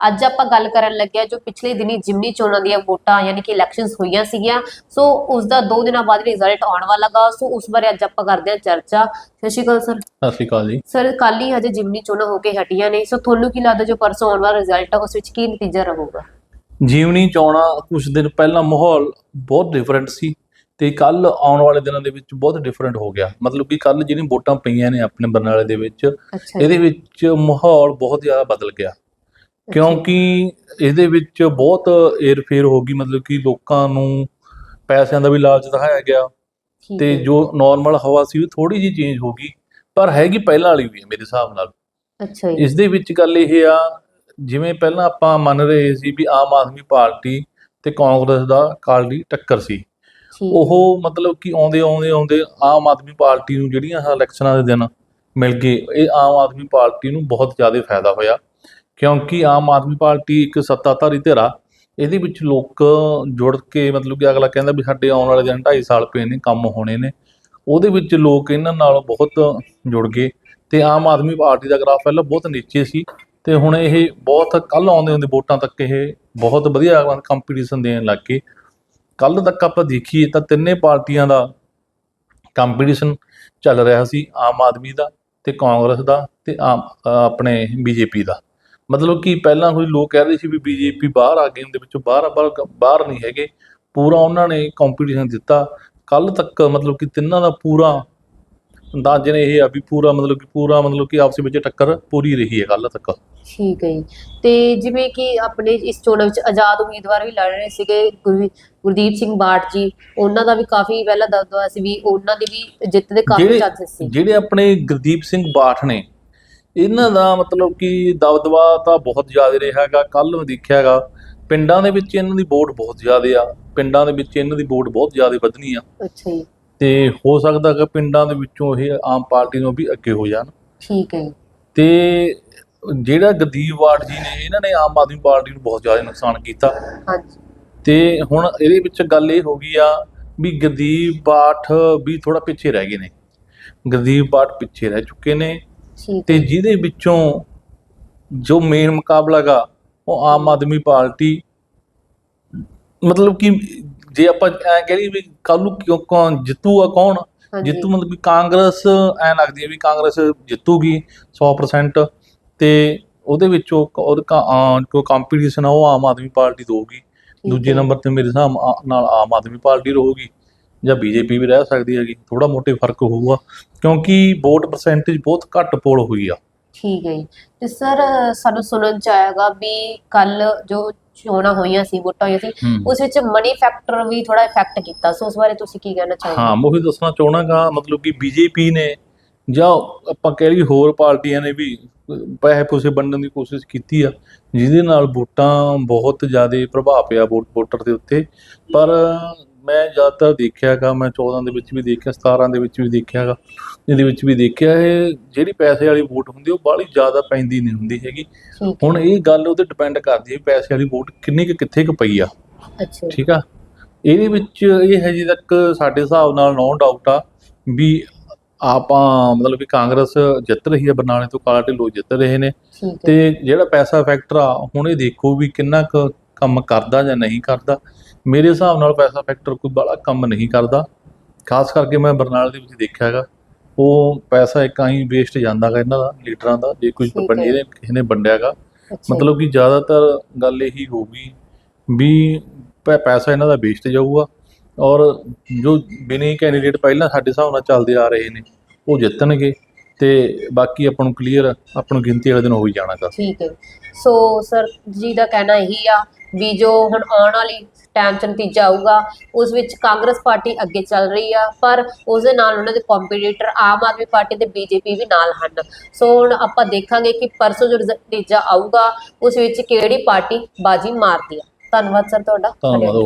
ਅੱਜ ਆਪਾਂ ਗੱਲ ਕਰਨ ਲੱਗਿਆ ਜੋ ਪਿਛਲੇ ਦਿਨੀ ਜਿਮਨੀ ਚੋਣਾਂ ਦੀਆਂ ਵੋਟਾਂ ਯਾਨੀ ਕਿ ਇਲੈਕਸ਼ਨਸ ਹੋਈਆਂ ਸੀਗੀਆਂ। ਸੋ ਉਸ ਦਾ 2 ਦਿਨਾਂ ਬਾਅਦ ਰਿਜ਼ਲਟ ਆਉਣ ਵਾਲਾ ਗਾ। ਸੋ ਉਸ ਬਾਰੇ ਅੱਜ ਆਪਾਂ ਕਰਦੇ ਹਾਂ ਚਰਚਾ। ਸਤਿ ਸ਼੍ਰੀ ਅਕਾਲ ਸਰ। ਸਤਿ ਸ਼੍ਰੀ ਅਕਾਲ ਜੀ। ਸਰ ਕੱਲ ਹੀ ਹਜੇ ਜਿਮਨੀ ਚੋਣਾਂ ਹੋ ਕੇ ਹਟੀਆਂ ਨੇ। ਸੋ ਤੁਹਾਨੂੰ ਕੀ ਲੱਗਦਾ ਜੋ ਪਰਸੋਂ ਆਉਣ ਵਾਲਾ ਰਿਜ਼ਲਟ ਆ ਉਸ ਵਿੱਚ ਕੀ ਨਤੀਜਾ ਰਹੂਗਾ? ਜੀਵਨੀ ਚੋਣਾਂ ਕੁਝ ਦਿਨ ਪਹਿਲਾਂ ਮਾਹੌਲ ਬਹੁਤ ਡਿਫਰੈਂਟ ਸੀ ਤੇ ਕੱਲ ਆਉਣ ਵਾਲੇ ਦਿਨਾਂ ਦੇ ਵਿੱਚ ਬਹੁਤ ਡਿਫਰੈਂਟ ਹੋ ਗਿਆ। ਮਤਲਬ ਕਿ ਕੱਲ ਜਿਹੜੀਆਂ ਵੋਟਾਂ ਪਈਆਂ ਨੇ ਆਪਣੇ ਬਰਨਾਲੇ ਦੇ ਵਿੱਚ ਇਹਦੇ ਵਿੱਚ ਮਾਹੌਲ ਬਹੁਤ ਜ਼ਿਆਦਾ ਬਦਲ ਗਿਆ। ਕਿਉਂਕਿ ਇਹਦੇ ਵਿੱਚ ਬਹੁਤ ਏਰਫੇਰ ਹੋ ਗਈ ਮਤਲਬ ਕਿ ਲੋਕਾਂ ਨੂੰ ਪੈਸਿਆਂ ਦਾ ਵੀ ਲਾਲਚ ਦਿਖਾਇਆ ਗਿਆ ਤੇ। ਜੋ। ਨਾਰਮਲ ਹਵਾ ਸੀ ਉਹ ਥੋੜੀ ਜਿਹੀ ਚੇਂਜ ਹੋ ਗਈ ਪਰ ਹੈਗੀ ਪਹਿਲਾਂ ਵਾਲੀ ਵੀ ਹੈ ਮੇਰੇ ਹਿਸਾਬ ਨਾਲ। ਅੱਛਾ ਜੀ। ਇਸ ਦੇ ਵਿੱਚ ਗੱਲ ਇਹ ਆ ਜਿਵੇਂ ਪਹਿਲਾਂ ਆਪਾਂ ਮੰਨ ਰਹੇ ਸੀ ਵੀ ਆਮ ਆਦਮੀ ਪਾਰਟੀ ਤੇ ਕਾਂਗਰਸ ਦਾ ਕਾਲੀ ਟੱਕਰ ਸੀ। ਉਹ ਮਤਲਬ ਕਿ ਆਉਂਦੇ ਆਉਂਦੇ ਆਉਂਦੇ ਆਮ ਆਦਮੀ ਪਾਰਟੀ ਨੂੰ ਜਿਹੜੀਆਂ ਇਲੈਕਸ਼ਨਾਂ ਦੇ ਦਿਨ ਮਿਲ ਗਏ ਇਹ ਆਮ ਆਦਮੀ ਪਾਰਟੀ ਨੂੰ ਬਹੁਤ ਜ਼ਿਆਦਾ ਫਾਇਦਾ ਹੋਇਆ। ਕਿਉਂਕਿ ਆਮ ਆਦਮੀ ਪਾਰਟੀ ਇੱਕ ਸੱਤਾਧਾਰੀ ਧਿਰਾ ਇਹਦੇ ਵਿੱਚ ਲੋਕ ਜੁੜ ਕੇ ਮਤਲਬ ਕਿ ਅਗਲਾ ਕਹਿੰਦਾ ਵੀ ਸਾਡੇ ਆਉਣ ਵਾਲੇ ਦਿਨ 2.5 ਸਾਲ ਪਏ ਨੇ ਕੰਮ ਹੋਣੇ ਨੇ। ਉਹਦੇ ਵਿੱਚ ਲੋਕ ਇਹਨਾਂ ਨਾਲ ਬਹੁਤ ਜੁੜ ਗਏ ਤੇ ਆਮ ਆਦਮੀ ਪਾਰਟੀ ਦਾ ਗ੍ਰਾਫ ਪਹਿਲਾਂ ਬਹੁਤ ਨੀਚੇ ਸੀ ਤੇ ਹੁਣ ਇਹ ਬਹੁਤ ਕੱਲ ਆਉਂਦੇ ਹੁੰਦੇ ਵੋਟਾਂ ਤੱਕ ਇਹ ਬਹੁਤ ਵਧੀਆ ਕੰਪੀਟੀਸ਼ਨ ਦੇਣ ਲੱਗ ਗਏ। ਕੱਲ ਤੱਕ ਆਪਾਂ ਦੇਖੀਏ ਤਾਂ ਤਿੰਨੇ ਪਾਰਟੀਆਂ ਦਾ ਕੰਪੀਟੀਸ਼ਨ ਚੱਲ ਰਿਹਾ ਸੀ ਆਮ ਆਦਮੀ ਦਾ ਤੇ ਕਾਂਗਰਸ ਦਾ ਤੇ ਆਮ ਅ, ਆਪਣੇ ਬੀਜੇਪੀ ਦਾ। ਮਤਲਬ ਕਿ ਪਹਿਲਾਂ ਕੋਈ ਲੋਕ ਕਹਿ ਰਹੇ ਸੀ ਵੀ ਬੀਜੇਪੀ ਬਾਹਰ ਆ ਗਈ ਉਹਦੇ ਵਿੱਚੋਂ ਬਾਹਰ ਬਾਹਰ ਬਾਹਰ ਨਹੀਂ ਹੈਗੇ। ਪੂਰਾ ਉਹਨਾਂ ਨੇ ਕੰਪੀਟੀਸ਼ਨ ਦਿੱਤਾ। ਕੱਲ ਤੱਕ ਮਤਲਬ ਕਿ ਤਿੰਨਾਂ ਦਾ ਪੂਰਾ ਅੰਦਾਜ਼ੇ ਨੇ ਇਹ ਆ ਵੀ ਪੂਰਾ ਮਤਲਬ ਕਿ ਪੂਰਾ ਮਤਲਬ ਕਿ ਆਪਸ ਵਿੱਚ ਟੱਕਰ ਪੂਰੀ ਰਹੀ ਹੈ ਕੱਲ ਤੱਕ। ਠੀਕ ਹੈ ਜੀ। ਤੇ ਜਿਵੇਂ ਕਿ ਆਪਣੇ ਇਸ ਚੋਣਾਂ ਵਿੱਚ ਆਜ਼ਾਦ ਉਮੀਦਵਾਰ ਵੀ ਲੜ ਰਹੇ ਸੀਗੇ ਗੁਰ- ਗੁਰਦੀਪ ਸਿੰਘ ਬਾਠ ਜੀ ਉਹਨਾਂ ਦਾ ਵੀ ਕਾਫੀ ਪਹਿਲਾਂ ਦਬਦਬਾ ਸੀ ਵੀ ਉਹਨਾਂ ਦੀ ਵੀ ਜਿੱਤ ਦੇ ਕਾਫੀ ਜਿਹੜੇ ਚਾਂਸਸ ਸੀ। ਜਿਹੜੇ ਆਪਣੇ ਗੁਰਦੀਪ ਸਿੰਘ ਬਾਠ ਨੇ ਇਹਨਾਂ ਦਾ ਮਤਲਬ ਕਿ ਦਬਦਬਾ ਤਾਂ ਬਹੁਤ ਜ਼ਿਆਦਾ ਰਿਹਾ ਹੈਗਾ ਕੱਲ ਮੈਂ ਦੇਖਿਆ ਹੈਗਾ ਪਿੰਡਾਂ ਦੇ ਵਿੱਚ ਇਹਨਾਂ ਦੀ ਵੋਟ ਬਹੁਤ ਜ਼ਿਆਦਾ ਆ ਪਿੰਡਾਂ ਦੇ ਵਿੱਚ ਇਹਨਾਂ ਦੀ ਵੋਟ ਬਹੁਤ ਜ਼ਿਆਦਾ ਵਧਣੀ ਆ। ਅੱਛਾ ਜੀ। ਤੇ ਹੋ ਸਕਦਾ ਕਿ ਪਿੰਡਾਂ ਦੇ ਵਿੱਚੋਂ ਇਹ ਆਮ ਪਾਰਟੀ ਨੂੰ ਵੀ ਅੱਗੇ ਹੋ ਜਾਣ। ਠੀਕ ਹੈ ਤੇ ਜਿਹੜਾ ਗੁਰਦੀਪ ਬਾਠ ਜੀ ਨੇ ਇਹਨਾਂ ਨੇ ਆਮ ਆਦਮੀ ਪਾਰਟੀ ਨੂੰ ਬਹੁਤ ਜ਼ਿਆਦਾ ਨੁਕਸਾਨ ਕੀਤਾ। ਹਾਂਜੀ। ਤੇ ਹੁਣ ਇਹਦੇ ਵਿੱਚ ਗੱਲ ਇਹ ਹੋ ਗਈ ਆ ਵੀ ਗੁਰਦੀਪ ਬਾਠ ਵੀ ਥੋੜਾ ਪਿੱਛੇ ਰਹਿ ਗਏ ਨੇ। ਗੁਰਦੀਪ ਬਾਠ ਪਿੱਛੇ ਰਹਿ ਚੁੱਕੇ ਨੇ। ਤੇ ਜਿਹਦੇ ਵਿੱਚੋਂ ਜੋ ਮੇਨ ਮੁਕਾਬਲਾ ਗਾ ਉਹ ਆਮ ਆਦਮੀ ਪਾਰਟੀ ਮਤਲਬ ਕਿ ਜੇ ਆਪਾਂ ਐ ਕਹੀ ਵੀ ਕੱਲ ਕਿਉਂ ਕੌਣ ਜਿੱਤੂਗਾ ਕੌਣ? ਜਿੱਤੂ ਮਤਲਬ ਕਿ ਕਾਂਗਰਸ ਐ ਲੱਗਦੀ ਹੈ ਵੀ ਕਾਂਗਰਸ ਜਿੱਤੂਗੀ 100% ਤੇ ਉਹਦੇ ਵਿੱਚੋਂ ਉਹਦੇ ਕਾ- ਕੰਪੀਟੀਸ਼ਨ ਆ ਉਹ ਆਮ ਆਦਮੀ ਪਾਰਟੀ ਠੀਕ ਦੂਜੇ। ਨੰਬਰ ਤੇ ਮੇਰੇ ਹਿਸਾਬ ਨਾਲ ਆਮ ਆਦਮੀ ਪਾਰਟੀ ਰਹੂਗੀ। ਜਾਂ ਬੀਜੇਪੀ ਵੀ ਰਹਿ ਸਕਦੀ ਹੈਗੀ ਥੋੜਾ ਮੋਟੇ ਫ਼ਰਕ ਹੋਊਗਾ ਕਿਉਂਕਿ ਵੋਟ ਪਰਸੈਂਟੇਜ ਬਹੁਤ ਘੱਟ ਪੋਲ ਹੋਈ ਆ। ਠੀਕ ਹੈ ਜੀ। ਤੇ ਸਰ ਸਾਨੂੰ ਸੁਣਨ ਚ ਆਇਆਗਾ ਵੀ ਕੱਲ ਜੋ ਚੋਣਾਂ ਹੋਈਆਂ ਸੀ ਵੋਟਾਂ ਹੋਈਆਂ ਸੀ ਉਸ ਵਿੱਚ ਮਨੀ ਫੈਕਟਰ ਵੀ ਥੋੜਾ ਇਫੈਕਟ ਕੀਤਾ। ਸੋ ਉਸ ਬਾਰੇ ਤੁਸੀਂ ਕੀ ਕਹਿਣਾ ਚਾਹੋਗੇ? ਹਾਂ ਮੈਂ ਉਹੀ ਦੱਸਣਾ ਚਾਹਣਾਗਾ ਮਤਲਬ ਕਿ ਬੀਜੇਪੀ ਨੇ ਜਾਂ ਆਪਾਂ ਕਹਿ ਲਈ ਹੋਰ ਪਾਰਟੀਆਂ ਨੇ ਵੀ ਪੈਸੇ ਪੂਸੇ ਵੰਡਣ ਦੀ ਕੋਸ਼ਿਸ਼ ਕੀਤੀ ਆ ਜਿਹਦੇ ਨਾਲ ਵੋਟਾਂ ਬਹੁਤ ਜ਼ਿਆਦਾ ਪ੍ਰਭਾਵ ਪਿਆ ਵੋਟ ਵੋਟਰ ਦੇ ਉੱਤੇ। ਪਰ ਮੈਂ ਜ਼ਿਆਦਾਤਰ ਦੇਖਿਆਗਾ ਮੈਂ 14 ਦੇ ਵਿੱਚ ਵੀ ਦੇਖਿਆ 17 ਦੇ ਵਿੱਚ ਵੀ ਦੇਖਿਆਗਾ। ਇਹਦੇ ਵਿੱਚ ਵੀ ਦੇਖਿਆ ਇਹ ਜਿਹੜੀ ਪੈਸੇ ਵਾਲੀ ਵੋਟ ਹੁੰਦੀ ਉਹ ਬਾਹਲੀ ਜ਼ਿਆਦਾ ਪੈਂਦੀ ਨਹੀਂ ਹੁੰਦੀ ਹੈਗੀ। ਹੁਣ ਇਹ ਗੱਲ ਉਹਤੇ ਡਿਪੈਂਡ ਕਰਦੀ ਹੈ ਪੈਸੇ ਵਾਲੀ ਵੋਟ ਕਿੰਨੀ ਕੁ ਕਿੱਥੇ ਕੁ ਪਈ ਆ। ਅੱਛਾ। ਜੀ, ਠੀਕ ਆ? ਇਹਦੇ ਵਿੱਚ ਇਹ ਹਜੇ ਤੱਕ ਸਾਡੇ ਹਿਸਾਬ ਨਾਲ ਨੋ ਡਾਊਟ ਆ ਵੀ ਆਪਾਂ ਮਤਲਬ ਕਿ ਕਾਂਗਰਸ ਜਿੱਤ ਰਹੀ ਹੈ ਬਰਨਾਲੇ ਤੋਂ ਕਾਲਾ ਢਿੱਲੋਂ ਜਿੱਤ ਰਹੇ ਨੇ। ਹੈ। ਤੇ ਜਿਹੜਾ ਪੈਸਾ ਫੈਕਟਰ ਆ ਹੁਣ ਇਹ ਦੇਖੋ ਵੀ ਕਿੰਨਾ ਕੁ ਕੰਮ ਕਰਦਾ ਜਾਂ ਨਹੀਂ ਕਰਦਾ। ਮੇਰੇ ਹਿਸਾਬ ਨਾਲ ਪੈਸਾ ਫੈਕਟਰ ਕੋਈ ਬੜਾ ਕੰਮ ਨਹੀਂ ਕਰਦਾ। ਖਾਸ ਕਰਕੇ ਮੈਂ ਬਰਨਾਲੇ ਦੇ ਵਿੱਚ ਦੇਖਿਆ ਹੈਗਾ ਉਹ ਪੈਸਾ ਇੱਕ ਆਈ ਵੇਸਟ ਜਾਂਦਾਗਾ ਇਹਨਾਂ ਦਾ ਲੀਡਰਾਂ ਦਾ ਜੇ ਹੈ। ਵੰਡੇ ਨੇ ਕਿਸੇ ਨੇ ਵੰਡਿਆਗਾ ਮਤਲਬ ਕਿ ਜ਼ਿਆਦਾਤਰ ਗੱਲ ਇਹੀ ਹੋਊਗੀ ਵੀ ਪੈਸਾ ਇਹਨਾਂ ਦਾ ਵੇਸਟ ਜਾਊਗਾ ਔਰ ਜੋ ਬਿਨੇ ਕੈਂਡੀਡੇਟ ਪਹਿਲਾਂ ਸਾਡੇ ਹਿਸਾਬ ਨਾਲ ਚੱਲਦੇ ਆ ਰਹੇ ਨੇ ਉਹ ਜਿੱਤਣਗੇ ਤੇ ਬਾਕੀ ਆਪਾਂ ਨੂੰ ਕਲੀਅਰ ਆਪਾਂ ਨੂੰ ਗਿਣਤੀ ਵਾਲੇ ਦਿਨ ਹੋ ਹੀ ਜਾਣਾਗਾ ਠੀਕ ਹੈ। ਸੋ ਸਰ ਜੀ ਦਾ ਕਹਿਣਾ ਇਹੀ ਆ ਵੀ ਜੋ ਹੁਣ ਆਉਣ ਵਾਲੀ ਟਾਈਮ ਚ ਨਤੀਜਾ ਆਊਗਾ, ਉਸ ਵਿੱਚ ਕਾਂਗਰਸ ਪਾਰਟੀ ਅੱਗੇ ਚੱਲ ਰਹੀ ਆ, ਪਰ ਉਸ ਦੇ ਨਾਲ ਉਹਨਾਂ ਦੇ ਕੰਪੀਟੀਟਰ ਆਮ ਆਦਮੀ ਪਾਰਟੀ ਤੇ ਬੀਜੇਪੀ ਵੀ ਨਾਲ ਹਨ। ਸੋ ਹੁਣ ਆਪਾਂ ਦੇਖਾਂਗੇ ਕਿ ਪਰਸੋਂ ਜੋ ਨਤੀਜਾ ਆਊਗਾ, ਉਸ ਵਿੱਚ ਕਿਹੜੀ ਪਾਰਟੀ ਬਾਜੀ ਮਾਰਦੀ ਆ। ਧੰਨਵਾਦ ਸਰ ਤੁਹਾਡਾ। ਧੰਨਵਾਦ।